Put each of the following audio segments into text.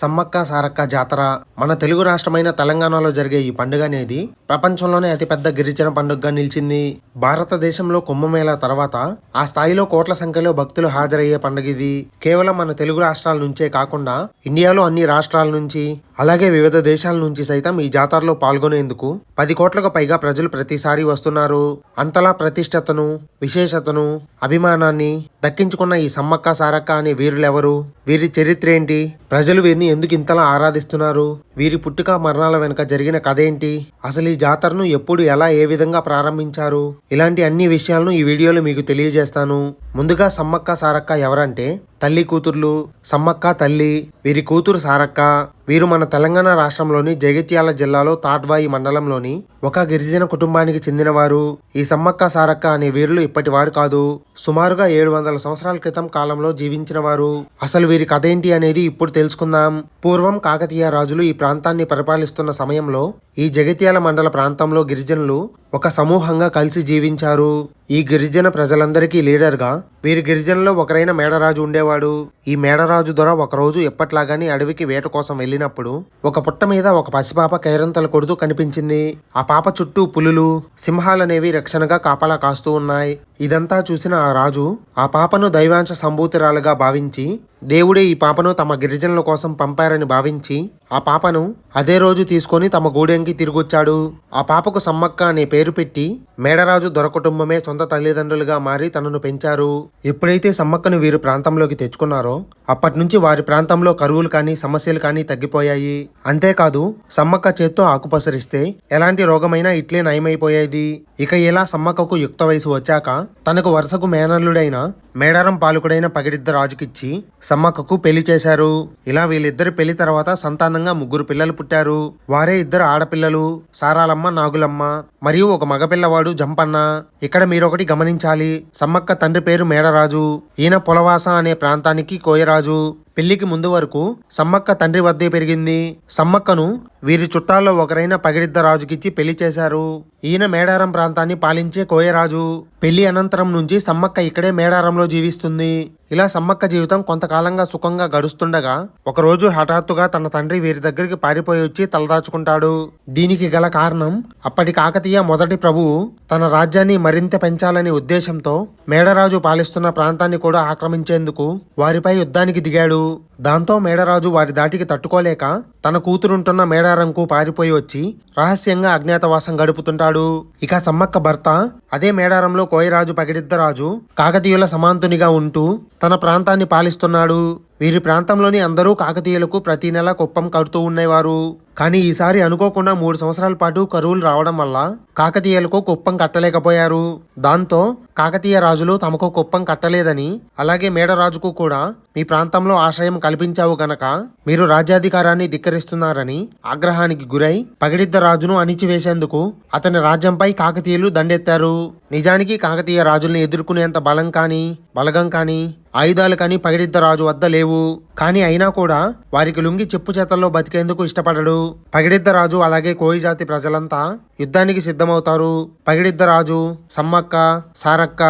సమ్మక్క సారక్క జాతర. మన తెలుగు రాష్ట్రమైన తెలంగాణలో జరిగే ఈ పండుగ అనేది ప్రపంచంలోనే అతిపెద్ద గిరిజన పండుగగా నిలిచింది. భారతదేశంలో కుంభమేళా తర్వాత ఆ స్థాయిలో కోట్ల సంఖ్యలో భక్తులు హాజరయ్యే పండుగ ఇది. కేవలం మన తెలుగు రాష్ట్రాల నుంచే కాకుండా ఇండియాలో అన్ని రాష్ట్రాల నుంచి అలాగే వివిధ దేశాల నుంచి సైతం ఈ జాతరలో పాల్గొనేందుకు పది కోట్లకు పైగా ప్రజలు ప్రతిసారి వస్తున్నారు. అంతలా ప్రతిష్టతను విశేషతను అభిమానాన్ని దక్కించుకున్న ఈ సమ్మక్క సారక్క అనే వీరులెవరు? వీరి చరిత్ర ఏంటి? ప్రజలు వీరిని ఎందుకు ఇంతలా ఆరాధిస్తున్నారు? వీరి పుట్టుక మరణాల వెనుక జరిగిన కథ ఏంటి? అసలు ఈ జాతరను ఎప్పుడు ఎలా ఏ విధంగా ప్రారంభించారు? ఇలాంటి అన్ని విషయాలను ఈ వీడియోలో మీకు తెలియజేస్తాను. ముందుగా సమ్మక్క సారక్క ఎవరంటే తల్లి కూతుర్లు సమ్మక్క తల్లి వీరి కూతురు సారక్క వీరు మన తెలంగాణ రాష్ట్రంలోని జగిత్యాల జిల్లాలో తాడ్వాయి మండలంలోని ఒక గిరిజన కుటుంబానికి చెందినవారు. ఈ సమ్మక్క సారక్క అనే వీరులు ఇప్పటి వారు కాదు. సుమారుగా ఏడు వందల సంవత్సరాల క్రితం కాలంలో జీవించిన వారు అసలు వీరి కథ ఏంటి అనేది ఇప్పుడు తెలుసుకుందాం. పూర్వం కాకతీయ రాజులు ఈ ప్రాంతాన్ని పరిపాలిస్తున్న సమయంలో ఈ జగిత్యాల మండల ప్రాంతంలో గిరిజనులు ఒక సమూహంగా కలిసి జీవించారు. ఈ గిరిజన ప్రజలందరికీ లీడర్గా వీరి గిరిజనులో ఒకరైన మేడరాజు ఉండేవాడు. ఈ మేడరాజు దొర ఒకరోజు ఎప్పట్లాగానే అడవికి వేట కోసం వెళ్ళినప్పుడు ఒక పుట్ట మీద ఒక పసిపాప కైరంతలు కొడుతూ కనిపించింది. ఆ పాప చుట్టూ పులులు సింహాలనేవి రక్షణగా కాపలా కాస్తూ ఉన్నాయి. ఇదంతా చూసిన ఆ రాజు ఆ పాపను దైవాంశ సంభూతిరాలుగా భావించి దేవుడే ఈ పాపను తమ గిరిజనుల కోసం పంపారని భావించి ఆ పాపను అదే రోజు తీసుకొని తమ గూడెంకి తిరిగొచ్చాడు. ఆ పాపకు సమ్మక్క అనే పేరు పెట్టి మేడరాజు దొరకుటుంబమే సొంత తల్లిదండ్రులుగా మారి తనను పెంచారు. ఎప్పుడైతే సమ్మక్కను వీరు ప్రాంతంలోకి తెచ్చుకున్నారో అప్పటి నుంచి వారి ప్రాంతంలో కరువులు కానీ సమస్యలు కానీ తగ్గిపోయాయి. అంతేకాదు సమ్మక్క చేత్తో ఆకుపసరిస్తే ఎలాంటి రోగమైనా ఇట్లే నయమైపోయేది. ఇక ఇలా సమ్మక్కకు యుక్త వయసు వచ్చాక తనకు వరుసకు మేనల్లుడైన మేడారం పాలకుడైన పగిడిద్ద రాజుకిచ్చి సమ్మక్కకు పెళ్ళి చేశారు. ఇలా వీళ్ళిద్దరి పెళ్ళి తర్వాత సంతానంగా ముగ్గురు పిల్లలు పుట్టారు. వారే ఇద్దరు ఆడపిల్లలు సారాలమ్మ నాగులమ్మ. మరియు ఒక మగపిల్లవాడు జంపన్న. ఇక్కడ మీరొకటి గమనించాలి. సమ్మక్క తండ్రి పేరు మేడరాజు. ఈయన పొలవాస అనే ప్రాంతానికి కోయరాజు. పెళ్ళికి ముందు వరకు సమ్మక్క తండ్రి వద్దే పెరిగింది. సమ్మక్కను వీరి చుట్టాల్లో ఒకరైన పగిడిద్ద రాజుకిచ్చి పెళ్ళి చేశారు. ఈయన మేడారం ప్రాంతాన్ని పాలించే కోయరాజు. పెళ్ళి అనంతరం నుంచి సమ్మక్క ఇక్కడే మేడారంలో జీవిస్తుంది. ఇలా సమ్మక్క జీవితం కొంతకాలంగా సుఖంగా గడుస్తుండగా ఒకరోజు హఠాత్తుగా తన తండ్రి వీరి దగ్గరికి పారిపోయి వచ్చి తలదాచుకుంటాడు. దీనికి గల కారణం అప్పటి కాకతీయ మొదటి ప్రభువు తన రాజ్యాన్ని మరింత పెంచాలనే ఉద్దేశంతో మేడరాజు పాలిస్తున్న ప్రాంతాన్ని కూడా ఆక్రమించేందుకు వారిపై యుద్ధానికి దిగాడు. itu దాంతో మేడరాజు వారి దాటికి తట్టుకోలేక తన కూతురుంటున్న మేడారంకు పారిపోయి వచ్చి రహస్యంగా అజ్ఞాతవాసం గడుపుతుంటాడు. ఇక సమ్మక్క భర్త అదే మేడారంలో కోయరాజు పగిడిద్దరాజు కాకతీయుల సమాంతునిగా ఉంటూ తన ప్రాంతాన్ని పాలిస్తున్నాడు. వీరి ప్రాంతంలోని అందరూ కాకతీయులకు ప్రతి నెల కుప్పం కడుతూ ఉండేవారు. కానీ ఈసారి అనుకోకుండా మూడు సంవత్సరాల పాటు కరువులు రావడం వల్ల కాకతీయులకు కుప్పం కట్టలేకపోయారు. దాంతో కాకతీయ రాజులు తమకు కుప్పం కట్టలేదని అలాగే మేడరాజుకు కూడా మీ ప్రాంతంలో ఆశ్రయం కల్పించావు గనక మీరు రాజ్యాధికారాన్ని ధిక్కరిస్తున్నారని ఆగ్రహానికి గురై పగిడిద్ద రాజును అణిచివేసేందుకు అతని రాజ్యంపై కాకతీయులు దండెత్తారు. నిజానికి కాకతీయ రాజుల్ని ఎదుర్కొనేంత బలం కానీ బలగం కానీ ఆయుధాలు కానీ పగిడిద్ద రాజు వద్ద లేవు. కానీ అయినా కూడా వారికి లుంగి చెప్పు చేతల్లో బతికేందుకు ఇష్టపడడు. పగిడిద్ద రాజు అలాగే కోయి జాతి ప్రజలంతా యుద్ధానికి సిద్ధమవుతారు. పగిడిద్ద రాజు సమ్మక్క సారక్క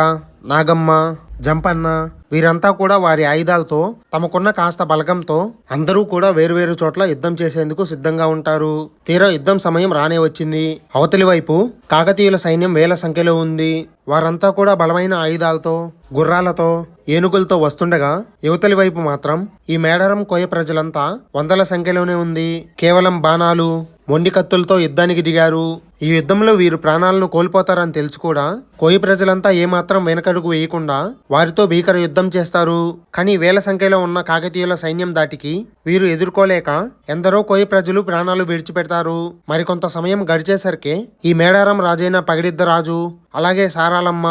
నాగమ్మ జంపన్న వీరంతా కూడా వారి ఆయుధాలతో తమకున్న కాస్త బలగంతో అందరూ కూడా వేరువేరు చోట్ల యుద్ధం చేసేందుకు సిద్ధంగా ఉంటారు. తీరా యుద్ధం సమయం రానే వచ్చింది. అవతలి వైపు కాకతీయుల సైన్యం వేల సంఖ్యలో ఉంది. వారంతా కూడా బలమైన ఆయుధాలతో గుర్రాలతో ఏనుగులతో వస్తుండగా యువతలి వైపు మాత్రం ఈ మేడారం కోయ ప్రజలంతా వందల సంఖ్యలోనే ఉంది. కేవలం బాణాలు మొండి కత్తులతో యుద్ధానికి దిగారు. ఈ యుద్ధంలో వీరు ప్రాణాలను కోల్పోతారని తెలుసు కూడా. కోయి ప్రజలంతా ఏమాత్రం వెనకడుగు వేయకుండా వారితో భీకర యుద్ధం చేస్తారు. కానీ వేల సంఖ్యలో ఉన్న కాకతీయుల సైన్యం దాటికి వీరు ఎదుర్కోలేక ఎందరో కోయి ప్రజలు ప్రాణాలు విడిచిపెడతారు. మరికొంత సమయం గడిచేసరికి ఈ మేడారం రాజైన పగిడిద్ద రాజు అలాగే సారాలమ్మ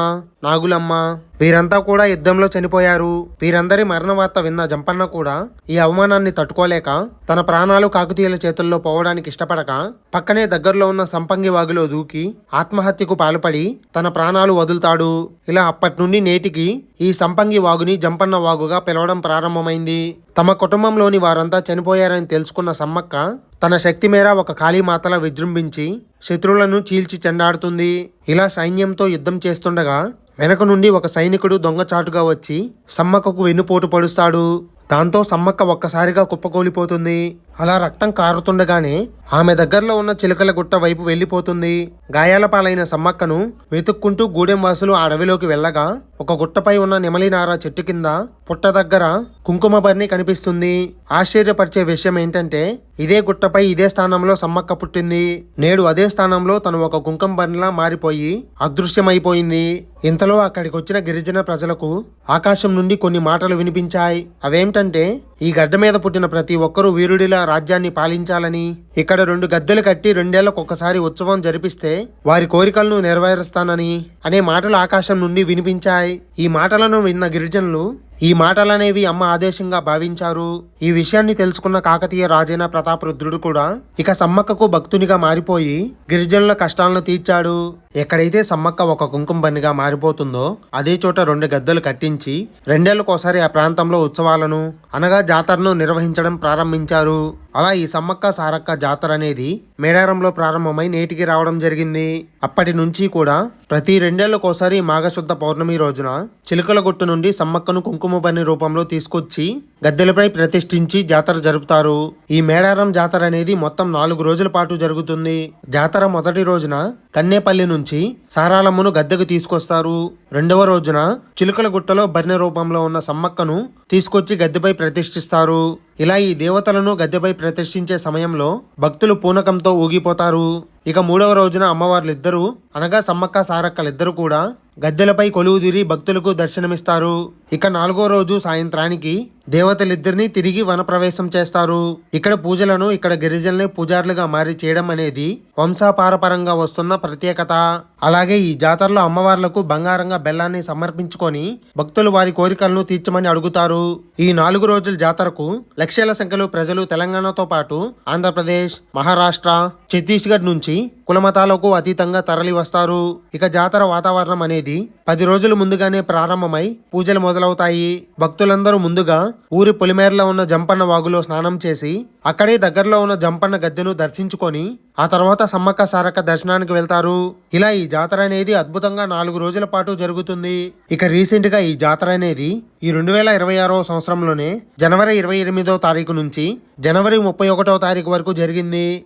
నాగులమ్మ వీరంతా కూడా యుద్ధంలో చనిపోయారు. వీరందరి మరణ వార్త విన్న జంపన్న కూడా ఈ అవమానాన్ని తట్టుకోలేక తన ప్రాణాలు కాకతీయుల చేతుల్లో పోవడానికి ఇష్టపడక పక్కనే దగ్గరలో ఉన్న సంపంగి వాగులో దూకి ఆత్మహత్యకు పాల్పడి తన ప్రాణాలు వదులుతాడు. ఇలా అప్పటి నుండి నేటికి ఈ సంపంగి వాగుని జంపన్న వాగుగా పిలవడం ప్రారంభమైంది. తమ కుటుంబంలోని వారంతా చనిపోయారని తెలుసుకున్న సమ్మక్క తన శక్తి మేర ఒక కాళీమాతల విజృంభించి శత్రువులను చీల్చి చెండాడుతుంది. ఇలా సైన్యంతో యుద్ధం చేస్తుండగా వెనక నుండి ఒక సైనికుడు దొంగచాటుగా వచ్చి సమ్మక్కకు వెన్నుపోటు పడుస్తాడు దాంతో సమ్మక్క ఒక్కసారిగా కుప్పకూలిపోతుంది. అలా రక్తం కారుతుండగానే ఆమె దగ్గరలో ఉన్న చిలుకల గుట్ట వైపు వెళ్ళిపోతుంది గాయాల పాలైన సమ్మక్కను వెతుక్కుంటూ గూడెం వాసులు ఆ అడవిలోకి వెళ్ళగా ఒక గుట్టపై ఉన్న నెమలినార చెట్టు కింద పుట్ట దగ్గర కుంకుమ బర్ని కనిపిస్తుంది. ఆశ్చర్యపరిచే విషయం ఏంటంటే ఇదే గుట్టపై ఇదే స్థానంలో సమ్మక్క పుట్టింది. నేడు అదే స్థానంలో తను ఒక కుంకుమ బర్నిలా మారిపోయి అదృశ్యమైపోయింది. ఇంతలో అక్కడికి వచ్చిన గిరిజన ప్రజలకు ఆకాశం నుండి కొన్ని మాటలు వినిపించాయి. అవేమిటంటే ఈ గడ్డ మీద పుట్టిన ప్రతి ఒక్కరూ వీరుడిలా రాజ్యాన్ని పాలించాలని ఇక్కడ రెండు గద్దెలు కట్టి రెండేళ్ళకు ఒకసారి ఉత్సవం జరిపిస్తే వారి కోరికలను నెరవేరుస్తానని అనే మాటలు ఆకాశం నుండి వినిపించాయి. ఈ మాటలను విన్న గిరిజనులు ఈ మాటలనేవి అమ్మ ఆదేశంగా భావించారు. ఈ విషయాన్ని తెలుసుకున్న కాకతీయ రాజైన ప్రతాపరుద్రుడు కూడా ఇక సమ్మక్కకు భక్తునిగా మారిపోయి గిరిజనుల కష్టాలను తీర్చాడు. ఎక్కడైతే సమ్మక్క ఒక కుంకుమ బన్నిగా మారిపోతుందో అదే చోట రెండు గద్దెలు కట్టించి రెండేళ్ళకోసారి ఆ ప్రాంతంలో ఉత్సవాలను అనగా జాతరను నిర్వహించడం ప్రారంభించారు. అలా ఈ సమ్మక్క సారక్క జాతర అనేది మేడారంలో ప్రారంభమై నేటికి రావడం జరిగింది. అప్పటి నుంచి కూడా ప్రతి రెండేళ్ళకోసారి మాఘశుద్ధ పౌర్ణమి రోజున చిలుకల గుట్టు నుండి సమ్మక్కను కుంకుమ బన్ని రూపంలో తీసుకొచ్చి గద్దెలపై ప్రతిష్ఠించి జాతర జరుపుతారు. ఈ మేడారం జాతర అనేది మొత్తం నాలుగు రోజుల పాటు జరుగుతుంది. జాతర మొదటి రోజున కన్నేపల్లి నుంచి నుంచి సారాలమ్మను గద్దెకు తీసుకొస్తారు. రెండవ రోజున చిలుకల గుట్టలో బర్ణ రూపంలో ఉన్న సమ్మక్కను తీసుకొచ్చి గద్దెపై ప్రతిష్ఠిస్తారు. ఇలా ఈ దేవతలను గద్దెపై ప్రతిష్ఠించే సమయంలో భక్తులు పూనకంతో ఊగిపోతారు. ఇక మూడవ రోజున అమ్మవార్లిద్దరూ అనగా సమ్మక్క సారక్కలిద్దరూ కూడా గద్దెలపై కొలువుదిరి భక్తులకు దర్శనమిస్తారు. ఇక నాలుగో రోజు సాయంత్రానికి దేవతలిద్దరిని తిరిగి వనప్రవేశం చేస్తారు. ఇక్కడ పూజలను ఇక్కడ గిరిజనులే పూజారులుగా మారి చేయడం అనేది వంశాపారపరంగా వస్తున్న ప్రత్యేకత. అలాగే ఈ జాతరలో అమ్మవార్లకు బంగారంగా బెల్లాన్ని సమర్పించుకొని భక్తులు వారి కోరికలను తీర్చమని అడుగుతారు. ఈ నాలుగు రోజుల జాతరకు లక్షల సంఖ్యలో ప్రజలు తెలంగాణతో పాటు ఆంధ్రప్రదేశ్ మహారాష్ట్ర ఛత్తీస్గఢ్ నుంచి కులమతాలకు అతీతంగా తరలి వస్తారు ఇక జాతర వాతావరణం అనేది పది రోజులు ముందుగానే ప్రారంభమై పూజలు మొదలవుతాయి. భక్తులందరూ ముందుగా ఊరి పొలిమేరలో ఉన్న జంపన్న వాగులో స్నానం చేసి అక్కడే దగ్గరలో ఉన్న జంపన్న గద్దెను దర్శించుకొని ఆ తర్వాత సమ్మక్క సారక్క దర్శనానికి వెళ్తారు. ఇలా ఈ జాతర అనేది అద్భుతంగా నాలుగు రోజుల పాటు జరుగుతుంది. ఇక రీసెంట్గా ఈ జాతర అనేది ఈ రెండు వేల ఇరవై ఆరో సంవత్సరంలోనే జనవరి ఇరవై ఎనిమిదో తారీఖు నుంచి జనవరి ముప్పై ఒకటో తారీఖు వరకు జరిగింది.